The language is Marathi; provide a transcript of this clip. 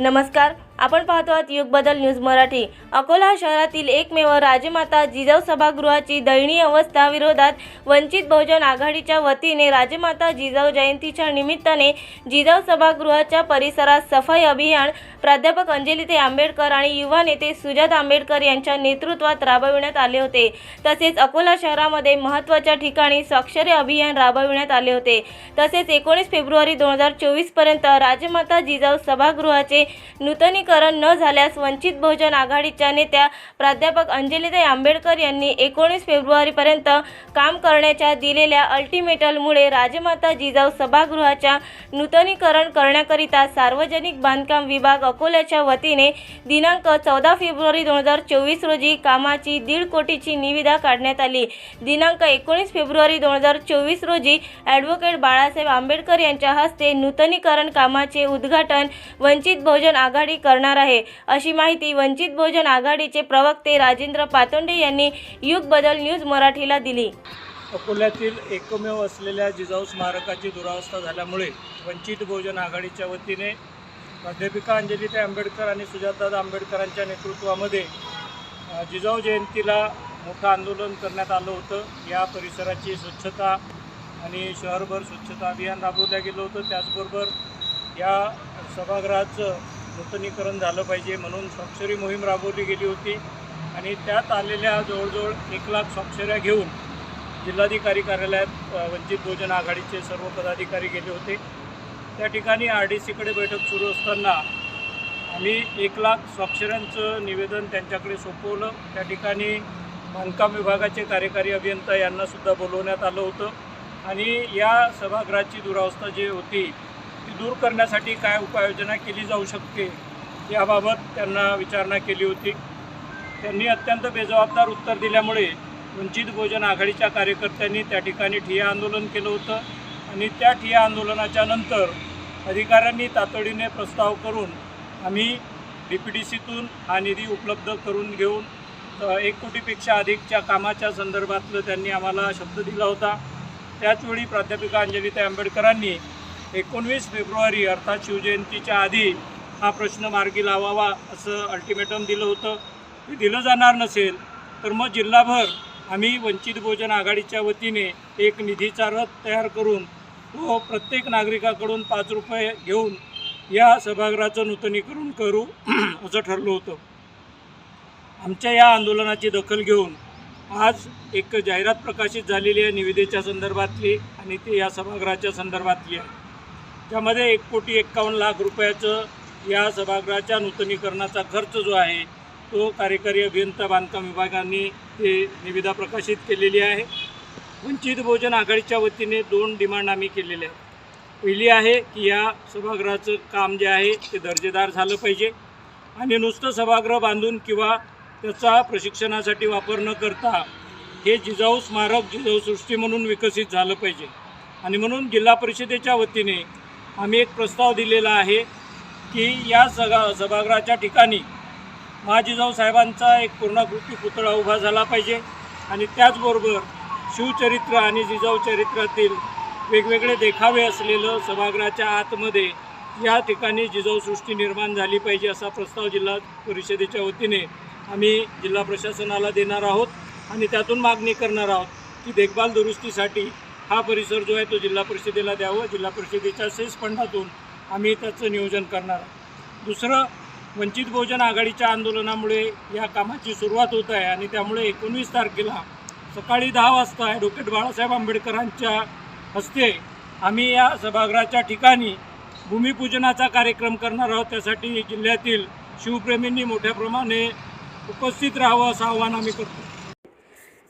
नमस्कार आपण पाहतो आहात युग बदल न्यूज मराठी. अकोला शहरातील एकमेव राजमाता जिजाऊ सभागृहाची दयनीय अवस्था विरोधात वंचित बहुजन आघाडीच्या वतीने राजमाता जिजाऊ जयंतीच्या निमित्ताने जिजाऊ सभागृहाच्या परिसरात सफाई अभियान प्राध्यापक अंजलिते आंबेडकर आणि युवा नेते सुजात आंबेडकर यांच्या नेतृत्वात राबविण्यात आले होते. तसेच अकोला शहरामध्ये महत्त्वाच्या ठिकाणी स्वाक्षरी अभियान राबविण्यात आले होते. तसेच एकोणीस फेब्रुवारी दोन हजार चोवीसपर्यंत राजमाता जिजाऊ सभागृहाचे नूतनीकरण न झाल्यास वंचित बहुजन आघाडीच्या नेत्या प्राध्यापक अंजलीताई आंबेडकर यांनी एकोणीस फेब्रुवारीपर्यंत काम करण्याच्या दिलेल्या अल्टिमेटलमुळे राजमाता जिजाऊ सभागृहाच्या नूतनीकरण करण्याकरिता सार्वजनिक बांधकाम विभाग अकोल्याच्या वतीने दिनांक चौदा फेब्रुवारी दोन हजार चोवीस रोजी कामाची दीड कोटीची निविदा काढण्यात आली. दिनांक एकोणीस फेब्रुवारी दोन हजार चोवीस रोजी ॲडव्होकेट बाळासाहेब आंबेडकर यांच्या हस्ते नूतनीकरण कामाचे उद्घाटन वंचित बहुजन आघाडी करणार आहे. अशी माहिती वंचित बहुजन आघाडीचे प्रवक्ते राजेंद्र पातोंडे यांनी युग बदल न्यूज मराठीला दिली. अकोल्यातील एकमेव असलेल्या जिजाऊ स्मारकाची दुरावस्था झाल्यामुळे वंचित बहुजन आघाडीच्या वतीने प्राध्यापिका अंजलीताई आंबेडकर आणि सुजाता आंबेडकरांच्या नेतृत्वामध्ये जिजाऊ जयंतीला मोठं आंदोलन करण्यात आलं होतं. या परिसराची स्वच्छता आणि शहरभर स्वच्छता अभियान राबवलं गेलं होतं. त्याचबरोबर या सभागृहाचं नूतनीकरण झालं पाहिजे म्हणून स्वाक्षरी मोहीम राबवली गेली होती. आणि त्यात आलेल्या जवळजवळ एक लाख स्वाक्षऱ्या घेऊन जिल्हाधिकारी कार्यालयात वंचित बहुजन आघाडीचे सर्व पदाधिकारी गेले होते. त्या ठिकाणी आर डी सीकडे बैठक सुरू असताना आम्ही एक लाख स्वाक्षऱ्यांचं निवेदन त्यांच्याकडे सोपवलं. त्या ठिकाणी बांधकाम विभागाचे कार्यकारी अभियंता यांनासुद्धा बोलवण्यात आलं होतं. आणि या सभागृहाची दुरावस्था जी होती ती दूर करण्यासाठी काय उपाययोजना केली जाऊ शकते याबाबत त्यांना विचारणा केली होती. त्यांनी अत्यंत बेजबाबदार उत्तर दिल्यामुळे वंचित बहुजन आघाडीच्या कार्यकर्त्यांनी त्या ठिकाणी ठिय्या आंदोलन केलं होतं आणि त्या ठिय्या आंदोलनाच्या नंतर अधिकाऱ्यांनी तातडीने प्रस्ताव करून आम्ही डी पी डी सीतून हा निधी उपलब्ध करून घेऊन एक कोटीपेक्षा अधिकच्या कामाच्या संदर्भातलं त्यांनी आम्हाला शब्द दिला होता. त्याचवेळी प्राध्यापिका अंजलिता आंबेडकरांनी एकोणवीस फेब्रुवारी अर्थात शिवजयंतीच्या आधी हा प्रश्न मार्गी लावावा असं अल्टिमेटम दिलं होतं. ते दिलं जाणार नसेल तर मग जिल्हाभर आम्ही वंचित बहुजन आघाडीच्या वतीने एक निधीचा रथ तयार करून तो प्रत्येक नागरिकाकडून पाच रुपये घेऊन या सभागृहाचं नूतनीकरण करू असं ठरलं होतं. आमच्या या आंदोलनाची दखल घेऊन आज एक जाहिरात प्रकाशित झालेली आहे निविदेच्या संदर्भातली आणि ती या सभागृहाच्या संदर्भातली आहे. त्यामध्ये एक कोटी एक्कावन्न लाख रुपयाचं या सभागृहाच्या नूतनीकरणाचा खर्च जो आहे तो कार्यकारी अभियंता बांधकाम विभागाने ते निविदा प्रकाशित केलेली आहे. वंचित बहुजन आघाडीच्या वतीने दोन डिमांड आम्ही केलेले आहेत. पहिली आहे की या सभागृहाचं काम जे आहे ते दर्जेदार झालं पाहिजे. आणि नुसतं सभागृह बांधून किंवा त्याचा प्रशिक्षणासाठी वापर न करता हे जिजाऊ स्मारक जिजाऊ सृष्टी म्हणून विकसित झालं पाहिजे. आणि म्हणून जिल्हा परिषदेच्या वतीने आम्ही एक प्रस्ताव दिलेला आहे की या सगा सभागृहाच्या ठिकाणी महाजिजाऊ साहेबांचा एक पूर्णाकृती पुतळा उभा झाला पाहिजे आणि त्याचबरोबर शिवचरित्र आणि जिजाऊ चरित्रातील वेगवेगळे देखावे असलेलं सभागृहाच्या आतमध्ये या ठिकाणी जिजाऊ सृष्टी निर्माण झाली पाहिजे असा प्रस्ताव जिल्हा परिषदेच्या वतीने आम्ही जिल्हा प्रशासनाला देणार आहोत आणि त्यातून मागणी करणार आहोत की देखभाल दुरुस्तीसाठी हा परिसर जो आहे तो जिल्हा परिषदेला द्यावं. जिल्हा परिषदेच्या सेस फंडातून आम्ही त्याचं नियोजन करणार आहोत. दुसरं वंचित बहुजन आघाडीच्या आंदोलनामुळे या कामाची सुरुवात होत आहे आणि त्यामुळे एकोणवीस तारखेला सकाळी दहा वाजता ॲडव्होकेट बाळासाहेब आंबेडकरांच्या हस्ते आम्ही या सभागृहाच्या ठिकाणी भूमिपूजनाचा कार्यक्रम करणार आहोत. त्यासाठी जिल्ह्यातील शिवप्रेमींनी मोठ्या प्रमाणे उपस्थित राहावं असं आव्हान आम्ही करतो.